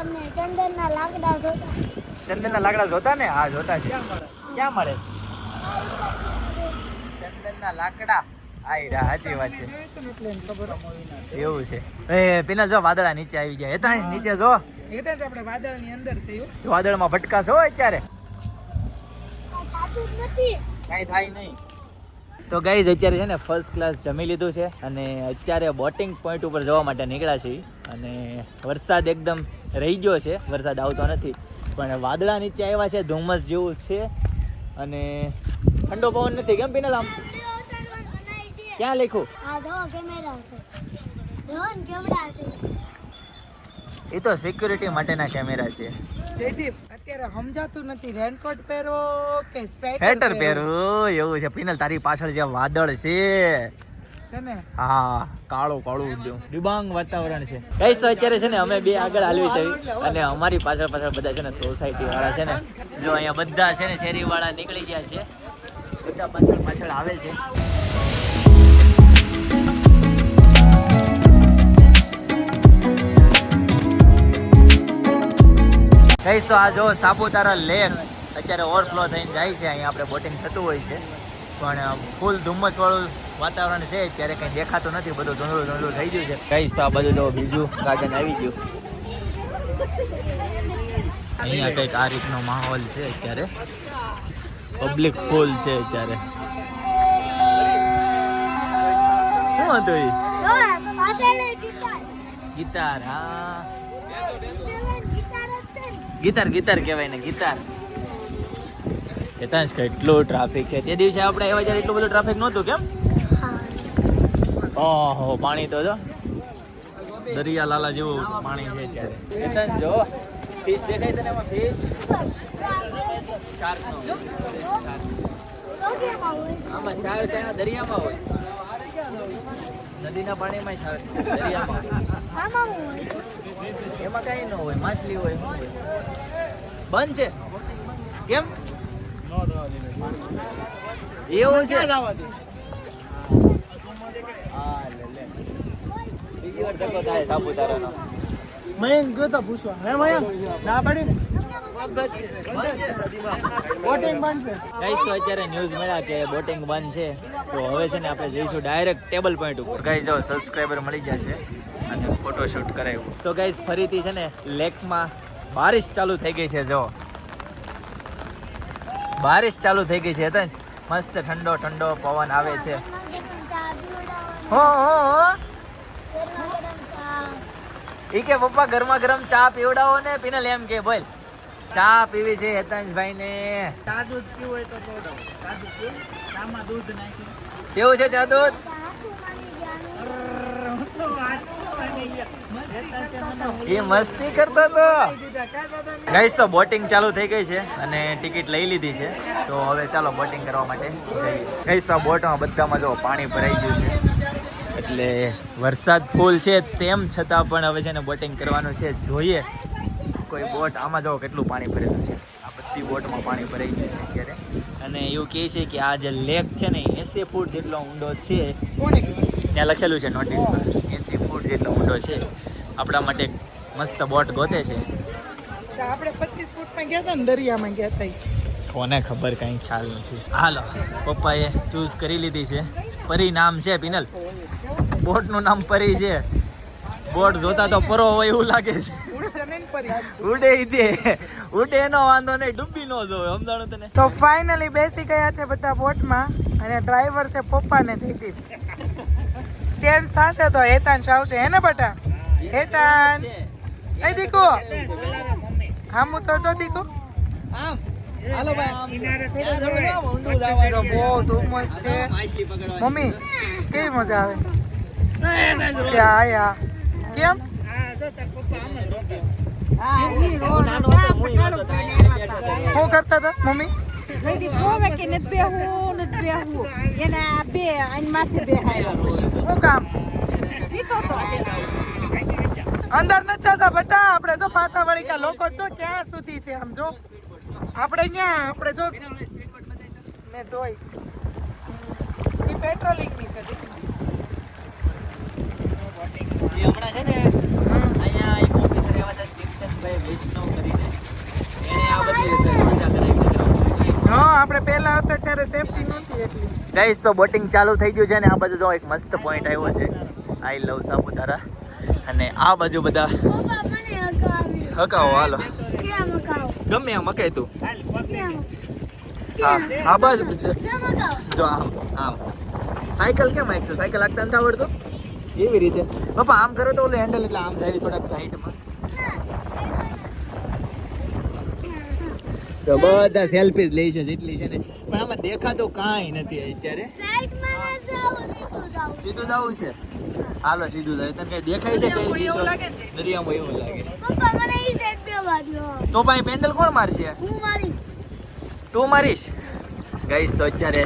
તમને ચંદનના લાકડા જોતા. ચંદનના લાકડા જોતા ને? હા જોતા છે. ક્યાં મળે? છે ચંદનના લાકડા? આઈ રા સાચી વાત છે. એટલે એને ખબર એવું છે. એ જો વાદળા નીચે આવી ગયા. હેતાંશ નીચે જો. એ આપણે વાદળની અંદર છે વાદળમાં ભટકા છો અત્યારે. કાંઈ થાય નહીં. તો ગાઈઝ અત્યારે છે ને ફર્સ્ટ ક્લાસ જમી લીધું છે અને અત્યારે બોટિંગ પોઈન્ટ ઉપર જવા માટે નીકળ્યા છીએ. અને વરસાદ એકદમ રહી ગયો છે. વરસાદ આવતો નથી. પણ વાદળા નીચે આવ્યા છે. ધુમ્મસ જેવું છે. અને ઠંડો પવન નથી. કેમ પીને આમ ક્યાં લખ્યું? આ જો કેમેરા છે. જો ને કેવડા છે. એ તો સિક્યુરિટી માટેના કેમેરા છે. જયદીપ અત્યારે સમજાતું નથી. રેનકોટ પહેરો કે સ્વેટર પહેરો? એવું છે. પિનલ તારી પાછળ જે વાદળ છે. હા કાળું કાળું ડિ- ડિબાંગ વાતાવરણ છે. કઈશ તો અત્યારે છે ને અમે બે આગળ હાલવી છે. અને અમારી પાછળ પાછળ બધા છે ને સોસાયટી વાળા છે ને જો અહીંયા બધા છે ને શેરી વાળા નીકળી ગયા છે. બધા પાછળ પાછળ આવે છે. કઈશ તો આ જો સાપુતારા લેક અત્યારે ઓવરફ્લો થઈને જાય છે. અહીંયા આપણે બોટિંગ થતું હોય છે. પણ ફૂલ ધુમ્મસ વાળું વાતાવરણ છે ત્યારે કંઈ દેખાતું નથી, બધું ધૂંધળું ધૂંધળું થઈ ગયું છે. કહીશ તો આ બધું બીજું ગાર્ડન આવી ગયું. અહીંયા કંઈક આ રીતનો માહોલ છે અત્યારે. પબ્લિક ફૂલ છે અત્યારે. શું હતું એ? ગિટાર, હા. ગીતાર ગીતાર કહેવાય ને ગીતાર કેતા કેટલું ટ્રાફિક છે. તે દિવસે આપણે એવા જ્યારે એટલું બધું ટ્રાફિક નહોતું, કેમ? ઓહો પાણી તો જો. દરિયા લાલા જેવું પાણી છે અત્યારે. કેતાંશ જો. ફિશ દેખાય તને એમાં ફિશ. આમાં શાર્ક ત્યાં દરિયામાં હોય. નદીના પાણીમાં શાર્ક દરિયામાં. એમાં કઈ ન હોય માછલી હોય બંધ છે. કેમ? એવું છે. બીજી વાર ધક્કો થાય સાપુતારાનો. મયંક ગયો તો પૂછવા. હે મયંક ના પડી ને? બોટિંગ બંધ છે. ગાઈસ તો અત્યારે ન્યૂઝ મળ્યા કે બોટિંગ બંધ છે. તો હવે છે ને આપણે જઈશું ડાયરેક્ટ ટેબલ પોઈન્ટ ઉપર. ગાઈસ જો સબસ્ક્રાઇબર મળી ગયા છે અને ફોટોશૂટ કરાયું. તો ગાઈસ ફરીથી છે ને લેકમાં બારિશ ચાલુ થઈ ગઈ છે જો. બારિશ ચાલુ થઈ ગઈ છે તો મસ્ત ઠંડો ઠંડો પવન આવે છે. હો હો હો. ઈ કે પપ્પા ગરમા ગરમ ચા પીવડાવો ને પીનલ એમ કે બોલ. ચા પીવી છે હેતાંશભાઈ ને ચા દૂધ પીવું હોય તો પીવડાવો. ચા દૂધ પીવું? ચામાં દૂધ નાખી કેવું છે ચા દૂધ. એ મસ્તી કરતો તો ગઈશ તો બોટિંગ ચાલુ થઈ ગઈ છે અને ટિકિટ લઈ લીધી છે. તો હવે ચાલો બોટિંગ કરવા માટે જઈએ. ગઈશ તો આ બોટમાં બધામાં જો પાણી ભરાઈ ગયું છે. એટલે વરસાદ ફૂલ છે તેમ છતાં પણ હવે છે ને બોટિંગ કરવાનું છે જોઈએ. કોઈ બોટ આમાં જો કેટલું પાણી ભરેલું છે. આ બધી બોટમાં પાણી ભરાઈ ગયું છે અત્યારે. અને એવું કહે છે કે આ જે લેક છે ને એસી ફૂટ જેટલો ઊંડો છે. ત્યાં લખેલું છે નોટિસમાં એસી ફૂટ જેટલો ઊંડો છે. આપણા માટે મસ્ત બોટ ગોતે છે. તો આપણે પચીસ ફૂટમાં ગયા હતા ને દરિયામાં ગયા હતા કોને ખબર કઈ ખ્યાલ નથી. હાલો પપ્પાએ ચૂઝ કરી લીધી છે. પરિણામ છે પિનલ. બોટનું નામ પરી છે. બોટ જોતા તો પરો હોય એવું લાગે છે. ને ઉડે ઈ દે. ઉડે એનો વાંધો નહીં ડૂબી ન જો સમજાણું તને? તો ફાઇનલી બેસી ગયા છે બધા બોટમાં અને ડ્રાઈવર છે પપ્પા ને જયદીપ ચેન્જ થશે તો હેતાંશ આવશે હે ને બટા? હેતાંશ. એ દીકુ. હામું તો જો દીકુ. જો બહુ ધુમ્મસ છે. મમ્મી કેવી મજા આવે? ત્યાં આયા કેમ? શું કરતા હતા, મમ્મી? જયદીપ હોવે કે નથી બેહવું નથી બેહવું એને બે આની માથે બેહાડ્યો પછી શું કામ? પીતો તો અંદર નથી જતા બટા, આપણે જો પાછા વળી ગયા લોકો જો ક્યાં સુધી છે આમ જો. આપણે ત્યાં આપણે જો મેં જોઈ. એ પેટ્રોલિંગની છે હમણાં છે ને અહીંયા એક ઓફિસર એવા છે ચિંતનભાઈ વૈષ્ણવ કરીને. એને આ આપણે પહેલા હતા ત્યારે સેફટી નહોતી ગાઈસ તો બોટિંગ ચાલુ થઈ ગયું છે ને આ બાજુ જો એક મસ્ત પોઈન્ટ આવ્યો છે. આઈ લવ સાપુતારા અને આ બાજુ બધા હકાવો હાલો. ગમે એમ હકાય તું. હા હા બસ. જો આમ આમ. સાયકલ કેમ આંખશું સાયકલ આગતા નથી આવડતું? એવી રીતે. પપ્પા આમ કરો તો ઓલું હેન્ડલ એટલે આમ જાય થોડાક સાઈડમાં તો બધા સેલ્ફી જ લઈ છે જેટલી છે ને. પણ આમાં દેખાતું કાંઈ નથી અત્યારે. સાઈડમાં ન જાઉં સીધું જવું છે? હાલો સીધું જાય તને કઈ દેખાય છે કઈ દરિયામાં દિશો એવું લાગે દરિયામાં એવું લાગે. તો ભાઈ પેન્ડલ કોણ મારશે? તું મારીશ? ગઈશ તો અત્યારે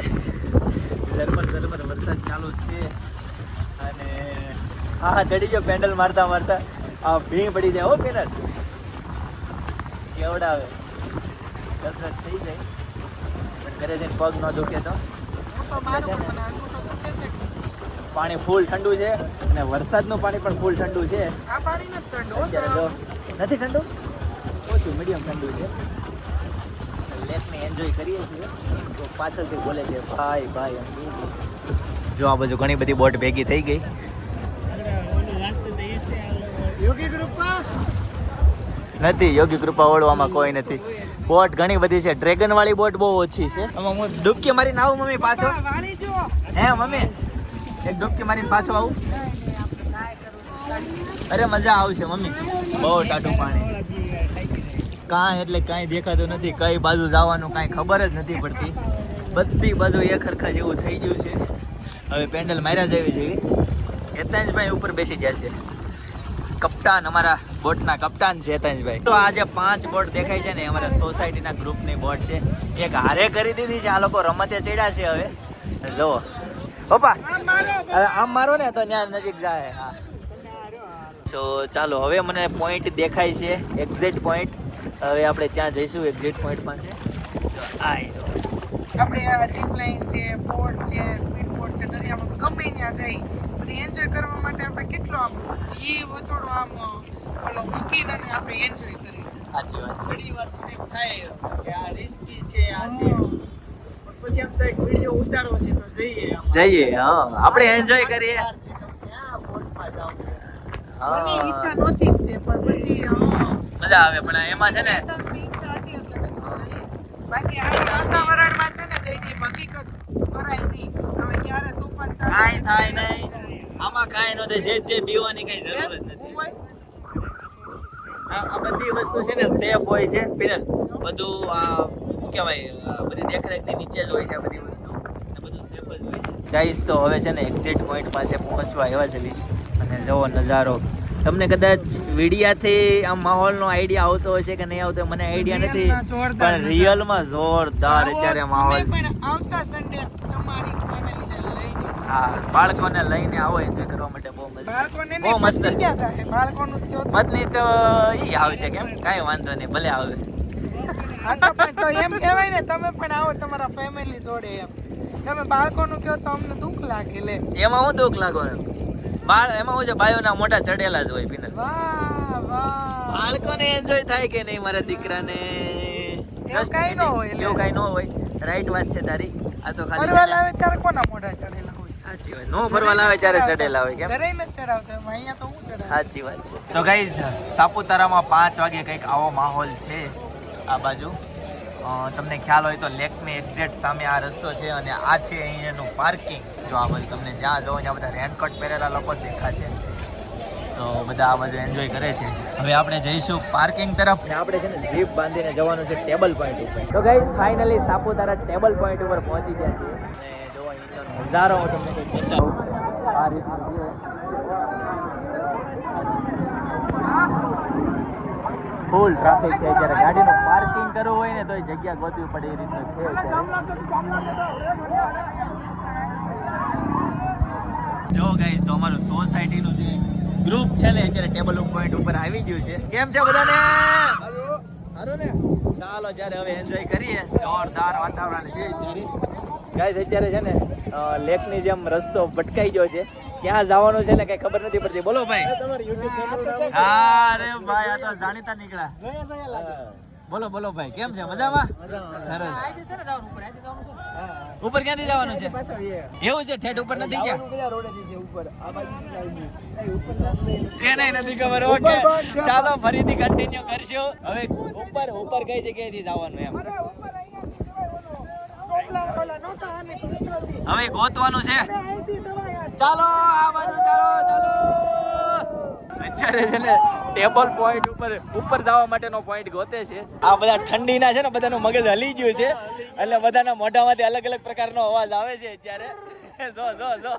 ઝરમર ઝરમર વરસાદ ચાલુ છે. અને હા ચડી ગયો પેન્ડલ મારતા મારતા. આ ભીંગ પડી જાય હો પેનલ કેવડાવે. કસરત થઈ જાય. પણ ઘરે જઈને પગ ન દુખે તો. પણ ફૂલ ઠંડુ છે અને વરસાદનું પાણી પણ ફૂલ ઠંડુ છે. પાણી નથી ઠંડુ, ઓછું મીડિયમ ઠંડુ છે. લેકને એન્જોય કરીએ છીએ. તો પાછળથી બોલે છે ભાઈ ભાઈ જો આ બાજુ ઘણી બધી બોટ ભેગી થઈ ગઈ. નથી યોગી કૃપા ઓળવામાં કોઈ નથી. બોટ ઘણી બધી છે. ડ્રેગન વાળી બોટ બહુ ઓછી છે. આમાં હું ડૂબકી મારીને આવું મમ્મી પાછો? હે મમ્મી? એક ડૂબકી મારીને પાછો આવું. અરે મજા આવશે મમ્મી. બહુ ટાટું પાણી. કાંઈ એટલે કાંઈ દેખાતું નથી. કઈ બાજુ જવાનું કાંઈ ખબર જ નથી પડતી. બધી બાજુ એક ખરખા જેવું થઈ ગયું છે. હવે પેન્ડલ માર્યા જેવી જેવી હેતાંશભાઈ ઉપર બેસી ગયા છે. કપ્તાન, અમારા બોટના કપ્તાન છે હેતાંશભાઈ તો આ જે પાંચ બોટ દેખાય છે ને અમારા સોસાયટીના ગ્રુપની બોટ છે. એક હારે કરી દીધી છે, આ લોકો રમતે ચડ્યા છે હવે. જુઓ. પપ્પા આમ મારો ને તો ત્યાં નજીક જાય, હા. સો ચાલો, હવે મને પોઈન્ટ દેખાય છે એક્ઝેક્ટ પોઈન્ટ હવે આપણે ત્યાં જઈશું એક્ઝેક્ટ પોઈન્ટ પાસે. તો. આપણે જીપ લાઈન છે બોટ છે સ્પીડ બોટ છે, દરિયામાં ગમે ત્યાં જઈ. બધી એન્જોય કરવા માટે આપણે કેટલો આમ જીવ થોડો આમ ઓલો મૂકીને અને આપણે એન્જોય કરીએ. સાચી વાત છે. ઘણી વાર મને થાય કે આ રિસ્કી છે આ તે પછી એમ થાય વીડિયો ઉતારવો છે તો જઈએ. જઈએ હા. આપણે એન્જોય કરીએ. ક્યાં બોટમાં જાવું? મને ઈચ્છા નહોતી જ તે પણ પછી મજા આવે પણ એમાં છે ને ઈચ્છા હતી એટલે બાકી આ વાતાવરણમાં છે ને જયદીપ હકીકત કરાય નહીં. હવે ક્યારે તોફાન થાય થાય નહીં. આમાં કાંઈ ન થાય જે જે પીવાની કઈ જરૂર જ નથી. આ આ બધી વસ્તુ છે ને સેફ હોય છે પિનલ બધું આ શું કહેવાય બધી દેખરેખની નીચે જ હોય છે બધી વસ્તુ. અને બધું સેફ જ હોય છે. ગાઈસ તો હવે છે ને એક્ઝિટ પોઈન્ટ પાસે પહોંચવા આવ્યા છે બી. અને જવો નજારો. તમને કદાચ વિડિયાથી આમ માહોલનો આઈડિયા આવતો હશે કે નહીં આવતો મને આઈડિયા નથી. પણ રિયલમાં જોરદાર અત્યારે માહોલ. આવતા સન્ડે તમારી બાળકોને લઈને આવો એન્જોય કરવા માટે બહુ મજા બહુ મસ્ત. પત્ની બાળકોનું તો. પત્ની તો ઈ આવશે કેમ? કાંઈ વાંધો નહીં ભલે આવે. તો એમ કહેવાય ને તમે પણ આવો તમારા ફેમિલી જોડે એમ. તમે બાળકોનું કહો તો અમને દુઃખ લાગે લે. એમાં હું દુઃખ લાગો બાળ એમાં હું છે બાયોના મોટા ચડેલા જ હોય પીને બાળકોને એન્જોય થાય કે નહીં મારા દીકરાને? એવું કાંઈ ન હોય. એવું કાંઈ ન હોય. રાઈટ વાત છે તારી. આ તો ખાલી લાવે ત્યારે કોના મોઢા ચડેલા? નો ફરવા લાવે ત્યારે ચડેલા હોય કેમ? ઘરે નથી ચડાવતા અહીંયા તો હું ચડાવું સાચી વાત છે. તો ગાઈઝ સાપુતારામાં પાંચ વાગે કંઈક આવો માહોલ છે આ બાજુ. તમને ખ્યાલ હોય તો લેકની એક્ઝેક્ટ સામે આ રસ્તો છે અને આ છે અહીંયાનું પાર્કિંગ જો આ બાજુ તમને જ્યાં જાઓ ત્યાં બધા રેનકોટ પહેરેલા લોકો જ દેખાશે. તો બધા આ બાજુ એન્જોય કરે છે. હવે આપણે જઈશું પાર્કિંગ તરફ. ને આપણે છે ને જીપ બાંધીને જવાનું છે ટેબલ પોઈન્ટ ઉપર. તો guys finally Saputara table point ઉપર પહોંચી ગયા છીએ. નજારો હું તમને કંઈક બતાવું આ રીતનું છે ફૂલ ટ્રાફિક છે જ્યારે ગાડીનું પાર્કિંગ કરવું હોય ને તો એ જગ્યા ગોતવી પડે એ રીતનું છે જો ગાઈસ તો અમારું સોસાયટીનું જે ગ્રુપ છે ને અત્યારે ટેબલ પોઈન્ટ ઉપર આવી ગયું છે. કેમ છે બધાને? સારું ને. ચાલો જ્યારે હવે એન્જોય કરીએ. જોરદાર વાતાવરણ છે અત્યારે. ગાઈસ અત્યારે છે ને લેકની જેમ રસ્તો ભટકાઈ ગયો છે. ક્યાં જવાનું છે ને કઈ ખબર નથી પડતી. બોલો ભાઈ. અરે ભાઈ આ તો જાણીતા નીકળ્યા. બોલો બોલો ભાઈ કેમ છે? મજામાં? સરસ. ઉપર ક્યાંથી જવાનું છે? એવું છે? ઠેઠ ઉપર નથી ગયા એ નહીં નથી ખબર. ઓકે. ચાલો ફરીથી કન્ટિન્યુ કરશું. હવે ઉપર ઉપર કઈ જગ્યાએથી જવાનું એમ? હવે ગોતવાનું છે. ચાલો, આ બાજુ ચાલો ચાલો. અત્યારે છે ને ટેબલ પોઈન્ટ ઉપર ઉપર જવા માટેનો પોઈન્ટ ગોતે છે. આ બધા ઠંડીના છે ને, બધાનું મગજ હલી ગયું છે. એટલે બધાના મોઢામાંથી અલગ અલગ પ્રકારનો અવાજ આવે છે અત્યારે. જો જો જો.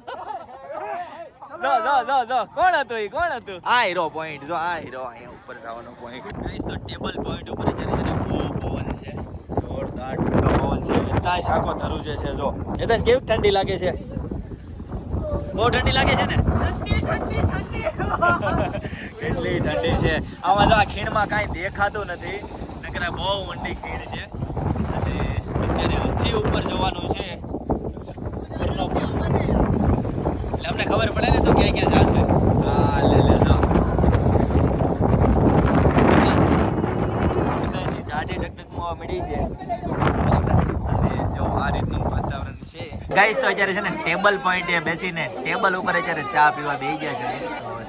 જો જો જો જો. કોણ હતું એ કોણ હતું? આ હીરો પોઈન્ટ જો, આ હીરો અહીંયા ઉપર જવાનો પોઈન્ટ ગાઈસ તો ટેબલ પોઈન્ટ ઉપર અત્યારે જોરદાર ઠંડો પવન છે. ત્યાં શાખો ધરુજે છે, જો. એ તો કેવી ઠંડી લાગે છે? બહુ ઠંડી લાગે છે ને? કેટલી ઠંડી છે. આમાં જો આ ખીણમાં કાંઈ દેખાતું નથી. નકરા બહુ ઊંડી ખીણ છે. અને અત્યારે હજી ઉપર જવાનું છે. એટલે અમને ખબર પડે ને તો ક્યાં ક્યાં જશે? હા, લે લે જો બધાની દાઢી મળી છે. અને જો આ રીતનું વાતાવરણ છે. ગાઈસ તો અત્યારે છે ને ટેબલ પોઈન્ટે બેસીને ટેબલ ઉપર અત્યારે ચા પીવા બેસી ગયા છે.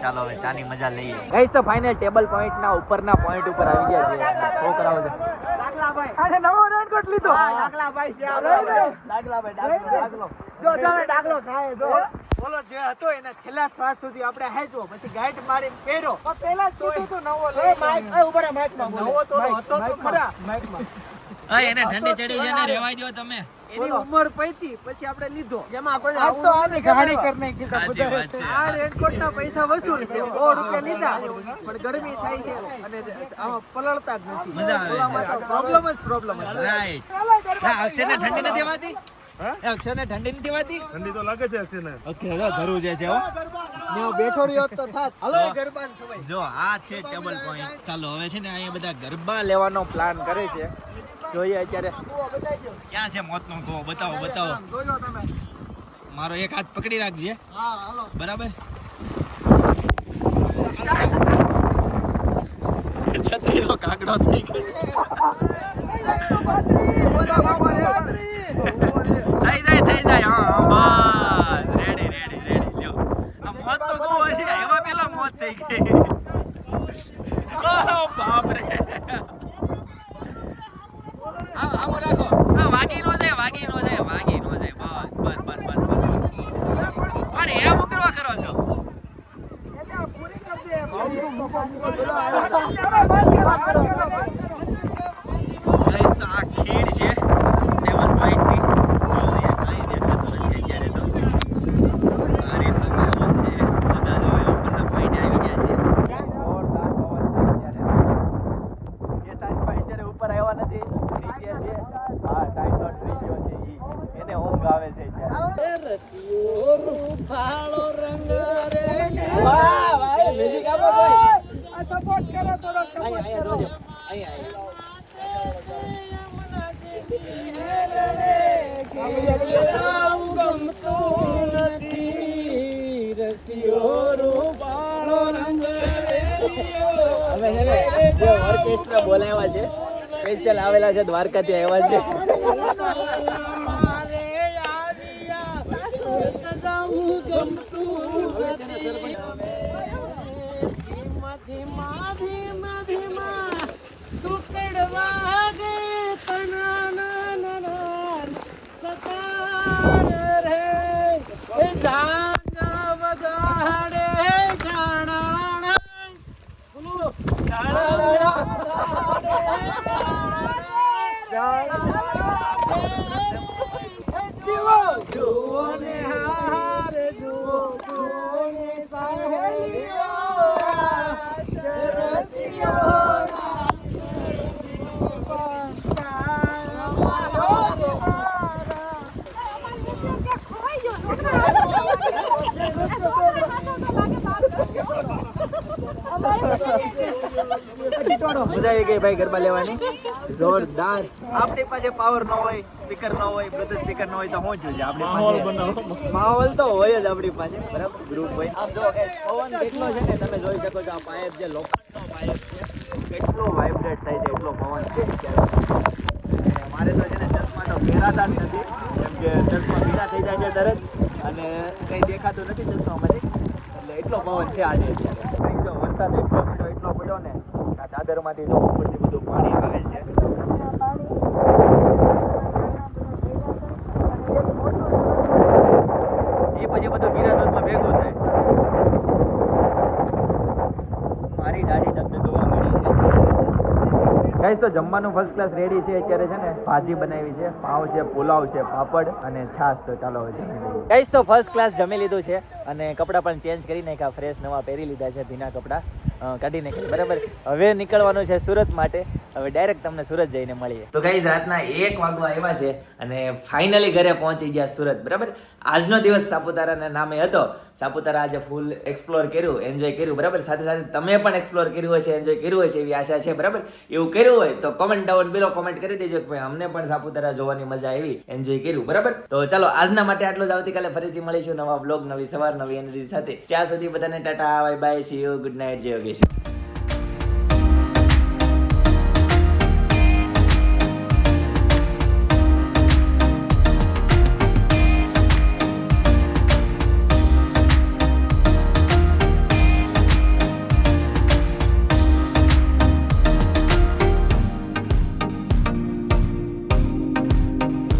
ચાલો હવે ચાની મજા લઈએ. ગાઈસ તો ફાઇનલ ટેબલ પોઈન્ટના ઉપરના પોઈન્ટ ઉપર આવી ગયા છે. છોકરાઓ છે. નવો રેનકોટ લીધો. દાખલાભાઈ છે આ દાખલાભાઈ દાખલો દાખલો જો જો હવે થાય જો. બોલો જે હતો એના છેલ્લા શ્વાસ સુધી આપણે હેજો પછી ગાઈડ મારી પહેરો. પેલા જ તો તું નવો લે. માઈક એ ઉપર આ માઈકમાં બોલો. નવો તો હતો તો ખરા. માઈકમાં આ એને ઠંડી ચડી છે ને રેવા દો તમે. એની ઉંમર પૈતી પછી આપણે લીધો. એમાં કોઈ આજ તો આની ગાડી કરી નાખી છે સાચી બધાએ. વાત છે. આ રેનકોટના પૈસા વસૂલ છે. 100 રૂપિયા લીધા. પણ ગરમી થાય છે અને આમાં પલળતા જ નથી. મજા આવે. છે. પ્રોબ્લેમ જ પ્રોબ્લેમ રાઈટ હા અક્ષરને ઠંડી નથી વાતી એ અક્ષરને ઠંડી નથી વાતી ઠંડી તો લાગે છે અક્ષરને ઓકે જો ધરું જે છે હો ને બેઠો રહ્યો તો થાત હાલો ગરબા જો આ છે ટેબલ પોઈન્ટ ચાલો હવે છે ને અહીંયા બધા ગરબા લેવાનો પ્લાન કરે છે જોઈએ અત્યારે ક્યાં છે મોતનો ગો બતાવો બતાવો જોજો તમે મારો એક હાથ પકડી રાખજે હા હાલો બરાબર છત્રી તો કાગડો થઈ ગઈ થઈ જાય થઈ જાય હા હા, બસ રેડી રેડી રેડી લ્યો આ મોત તો કહો છે એમાં પેલા મોત થઈ ગઈ ઓહ બાપ રે આ આમ રાખો આ વાગી નો જાય વાગી નો જાય વાગી નો જાય બસ બસ બસ બસ બસ પણ એમ કરવા કરો છો ગાઈસ તો આ ખીણ છે ટેબલ પોઈન્ટની જો અહીંયા કઈ દેખાતું નથી અત્યારે તો આ રીતનો માહોલ છે બધા જો એ ઉપરના પોઈન્ટે આવી ગયા છે જોરદાર પવન છે અત્યારે ચેતાજભાઈ અત્યારે ઉપર આવ્યા નથી નીચે છે હા ટાઈટનો ટ્રી ગયો છે ઈ એને ઊંઘ આવે છે અત્યારે વાહ ભાઈ મ્યુઝિક આપો કોઈ આ સપોર્ટ કરો થોડો અહીંયા અહીંયા જોજો અહીંયા અહીંયા અમે છે ને જે ઓર્કેસ્ટ્રા બોલાવ્યા છે સ્પેશિયલ આવેલા છે દ્વારકાથી આવ્યા છે. ભાઈ ગરબા લેવાની. જોરદાર. આપણી પાસે પાવર ન હોય સ્પીકર ન હોય બ્લૂટૂથ સ્પીકર ન હોય તો હું જોઈએ આપણે માહોલ બનાવો. માહોલ તો હોય જ આપણી પાસે. બરાબર? ગ્રુપ હોય. આમ જો પવન કેટલો છે ને તમે જોઈ શકો છો આ પાઇપ જે લોખંડનો પાઇપ છે કેટલો વાઇબ્રેટ થાય છે એટલો પવન છે મારે તો છે ને ચશ્મા તો પહેરાતા જ નથી. કેમ કે ચશ્મા ભીના થઈ જાય છે તરત. અને કંઈ દેખાતું નથી ચશ્મામાંથી. એટલે એટલો પવન છે આજે. વરસાદ એટલો પડ્યો એટલો પડ્યો ને આ તો ઉપરથી બધું પાણી આવે છે. એ પછી બધું ગિરાદોતમાં ભેગું થાય. મારી દાઢી છે. ગાઈસ તો જમવાનું ફર્સ્ટ ક્લાસ રેડી છે અત્યારે છે ને. ભાજી બનાવી છે, પાવ છે, પુલાવ છે, પાપડ અને છાશ. તો ચાલો જમી લઈએ. ગાઈસ તો ફર્સ્ટ ક્લાસ જમી લીધું છે અને કપડાં પણ ચેન્જ કરી નાખ્યા. ફ્રેશ નવા પહેરી લીધા છે, ભીના કપડાં. કાઢી નાખી. બરાબર? હવે નીકળવાનું છે સુરત માટે. હવે ડાયરેક્ટ તમને સુરત જઈને મળીએ. તો ગાઈસ રાતના એક વાગવા આવ્યા છે અને ફાઇનલી ઘરે પહોંચી ગયા સુરત. બરાબર? આજનો દિવસ સાપુતારાના નામે હતો. સાપુતારા આજે ફૂલ એક્સપ્લોર કર્યું એન્જોય કર્યું. બરાબર? સાથે સાથે તમે પણ એક્સપ્લોર કર્યું હશે એન્જોય કર્યું હશે એવી આશા છે. બરાબર? એવું કર્યું હોય તો કોમેન્ટ ડાઉન બિલો કોમેન્ટ કરી દેજો કે અમને પણ સાપુતારા જોવાની મજા આવી એન્જોય કર્યું. બરાબર? તો ચાલો, આજના માટે આટલું જ. આવતીકાલે ફરીથી મળીશું નવા બ્લોગ નવી સવાર, નવી એનર્જી સાથે. ત્યાં સુધી બધાને tata bye bye see you good night જય Gracias.